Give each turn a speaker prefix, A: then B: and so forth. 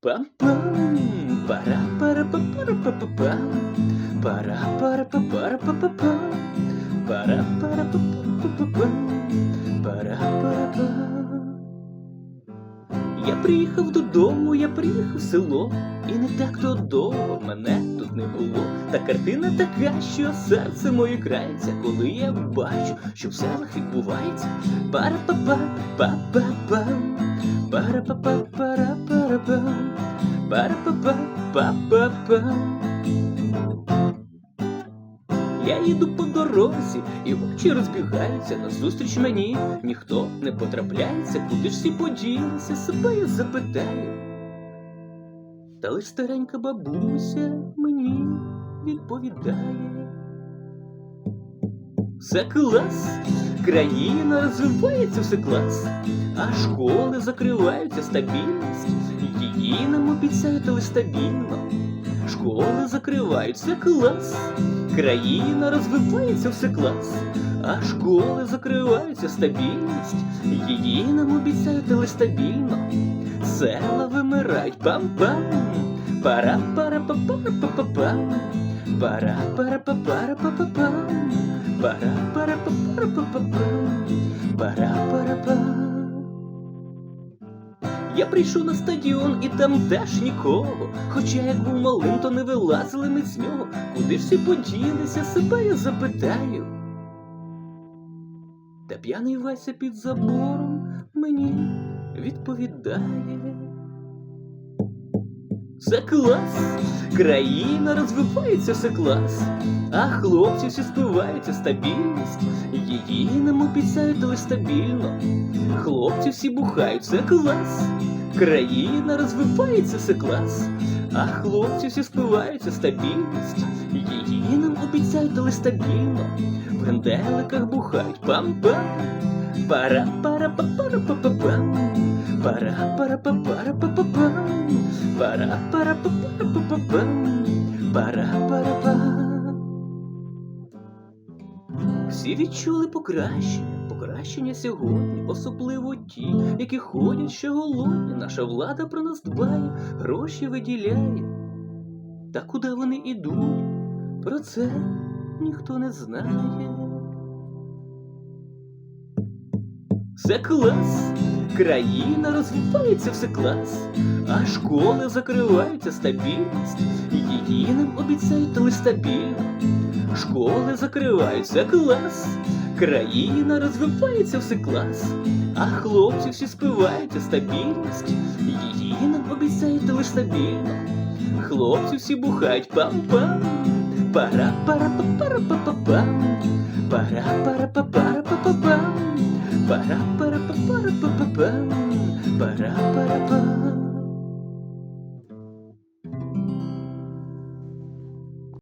A: Пам-пам, пара пара па пара па пара пара па пара па пара пара па пара пара пара па Я приїхав додому, я приїхав в село, і не так то довго мене тут не було. Та картина така, що серце моє крається, коли я бачу, що в селах відбувається. пара па я їду по дорозі, і очі розбігаються, назустріч мені ніхто не потрапляється, куди ж всі поділися, себе я запитаю. Та лиш старенька бабуся мені відповідає. Все клас, країна розвивається все клас, а школи закриваються стабільність, її нам обіцяють, але стабільно. Школи закриваються клас, країна розвивається все клас, а школи закриваються стабільність, її нам обіцяють, але стабільно. Села вимирають пам-пам, пара пара па пара пара пара па пара пара пара па пара пара пара я прийшов на стадіон і там теж нікого. Хоча як був малим, то не вилазили ми з нього. Куди ж всі поділися, себе я запитаю. Та п'яний Вася під забором мені відповідає. Все клас, країна розвивається все клас, а хлопці всі спиваються стабільність, її нам обіцяють, але стабільно. Хлопці всі бухають, це клас, країна розвивається все клас, а хлопці всі спиваються стабільність, її нам обіцяють, але стабільно. В генделиках бухають пам-пам, пара пара всі відчули покращення, покращення сьогодні, особливо ті, які ходять ще голодні. Наша влада про нас дбає, гроші виділяє. Та куди вони ідуть? Про це ніхто не знає. Все клас, країна розвивається все клас, а школи закриваються стабільність, її нам обіцяють, але стабільно. Школи закриваються клас, країна розвивається все клас, а хлопці всі спиваються стабільність, її нам обіцяють лиш стабільно. Хлопці всі бухають пам-пам, пара пара па пара